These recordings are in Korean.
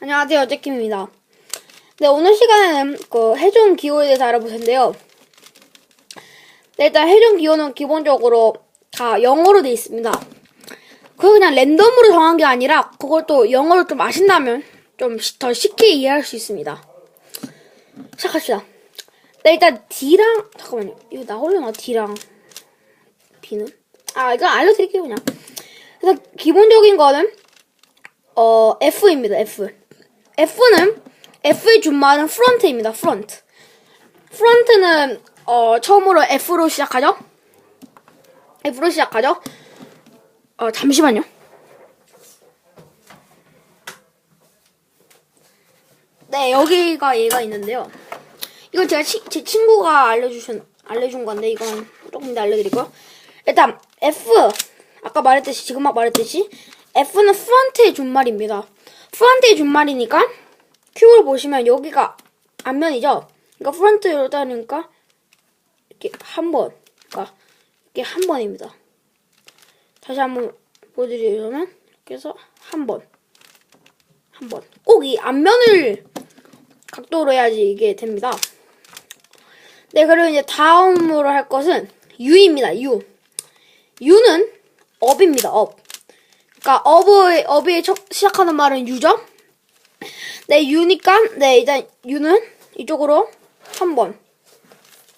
안녕하세요, 제킴입니다. 네, 오늘 시간에는 그 해종 기호에 대해서 알아볼 텐데요. 네, 일단 해종 기호는 기본적으로 다 영어로 돼 있습니다. 그거 그냥 랜덤으로 정한 게 아니라 그걸 또 영어를 좀 아신다면 좀 더 쉽게 이해할 수 있습니다. 시작합시다. 네, 일단 D랑 잠깐만요. 이거 나오려나 D랑 B는? 아, 이거 알려드릴게요 그냥. 그래서 기본적인 거는 어 F입니다. F. F는 F의 준말은 front입니다. front. front는 어 처음으로 F로 시작하죠. F로 시작하죠. 어 잠시만요. 네 여기가 얘가 있는데요. 이건 제가 치- 제 친구가 알려주신 알려준 건데 이건 조금 더 알려드리고요. 일단 F 아까 말했듯이 지금 막 말했듯이 F는 프런트의 준말입니다. 프런트의 준말이니까 Q를 보시면 여기가 앞면이죠. 그러니까 프런트로 따르니까 이렇게 한 번, 그러니까 이렇게 한 번입니다. 다시 한번 보여드리자면 이렇게 해서 한 번, 한 번. 꼭 이 앞면을 각도로 해야지 이게 됩니다. 네, 그리고 이제 다음으로 할 것은 U입니다. U. U는 업입니다. 업. 그러니까 업의 업이 첫 시작하는 말은 U죠. 네, U니까 네 일단 U는 이쪽으로 한번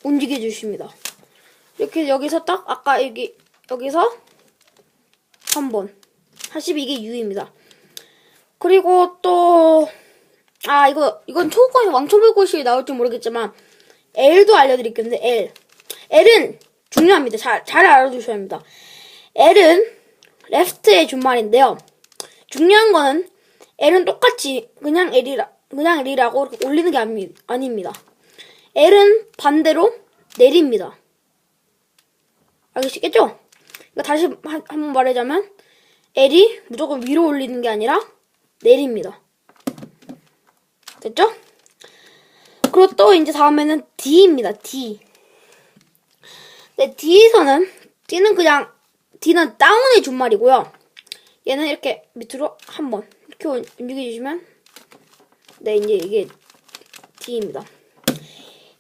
움직여 주십니다. 이렇게 여기서 딱 아까 여기 여기서 한번 하시면 이게 U입니다. 그리고 또 아 이거 이건 초고에 왕초불꽃이 나올지 모르겠지만 L도 알려드릴 건데 L L은 중요합니다. 잘 잘 알아두셔야 합니다. L은 레프트의 준말인데요. 중요한 거는 L은 똑같이 그냥 L이라 그냥 L이라고 이렇게 올리는 게 아니, 아닙니다. L은 반대로 내립니다. 알겠시겠죠? 이거 다시 한번 말하자면 L이 무조건 위로 올리는 게 아니라 내립니다. 됐죠? 그리고 또 이제 다음에는 D입니다. D. 네, D에서는 D는 그냥 D는 다운의 준말이고요. 얘는 이렇게 밑으로 한 번 이렇게 움직여 주시면 네 이제 이게 D입니다.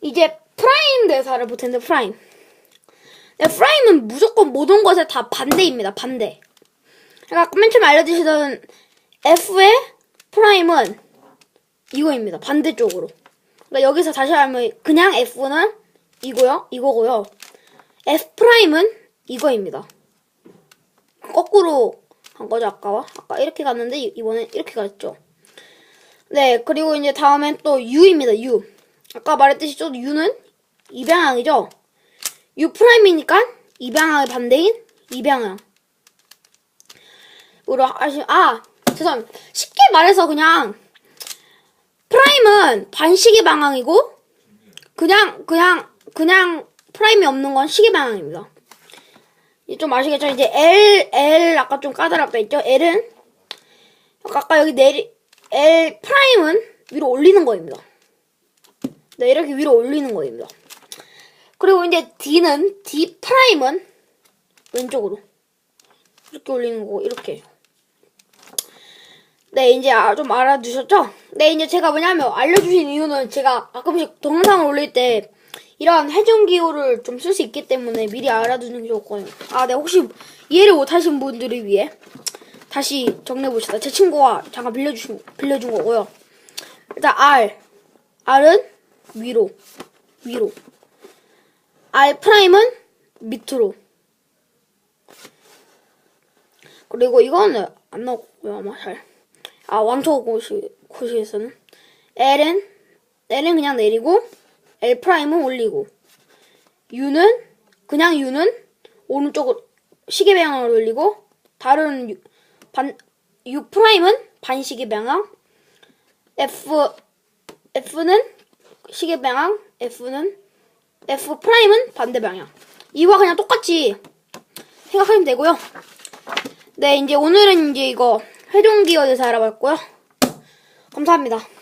이제 프라임 대사를 볼 텐데 프라임. 네, 프라임은 무조건 모든 것에 다 반대입니다. 반대. 그러니까 맨 처음에 알려주시던 F의 프라임은 이거입니다. 반대쪽으로. 그러니까 여기서 다시 하면 그냥 F는 이거요, 이거고요. F 프라임은 이거입니다. 거꾸로 한 거죠 아까와 아까 이렇게 갔는데 이- 이번엔 이렇게 갔죠. 네 그리고 이제 다음엔 또 U입니다. U. 아까 말했듯이 또 U는 이 방향이죠. U 프라임이니까 이 방향의 반대인 이 방향. 으로 하시 아 죄송합니다. 쉽게 말해서 그냥 프라임은 반시계 방향이고 그냥 그냥 그냥 프라임이 없는 건 시계 방향입니다. 좀 아시겠죠? 이제 L L 아까 좀 까다롭다 했죠? L은 아까 여기 내리 L 프라임은 위로 올리는 거입니다. 네 이렇게 위로 올리는 거입니다. 그리고 이제 D는 D 프라임은 왼쪽으로 이렇게 올리는 거고 이렇게 네, 이제 아- 좀 알아두셨죠? 네, 이제 제가 왜냐면 알려주신 이유는 제가 가끔씩 동영상을 올릴 때 이런 해준 기호를 좀 쓸 수 있기 때문에 미리 알아두는 게 좋거든요. 아, 네, 혹시 이해를 못하신 분들을 위해 다시 정리해 봅시다. 제 친구가 잠깐 빌려주신, 빌려준 거고요. 일단 R. R은 위로. 위로. R 프라임은 밑으로. 그리고 이거는 안 나오고요, 아마 잘. 아, 왕초 고시, 고시에서는. L은, L은 그냥 내리고, L 프라임은 올리고, U는, 그냥 U는 오른쪽으로, 시계 방향을 올리고, 다른 U, 프라임은 반시계 방향, F, F는 시계 방향, F는, F 프라임은 반대 방향. 이와 그냥 똑같이 생각하시면 되고요. 네, 이제 오늘은 이제 이거 회종기어 대해서 알아봤고요. 감사합니다.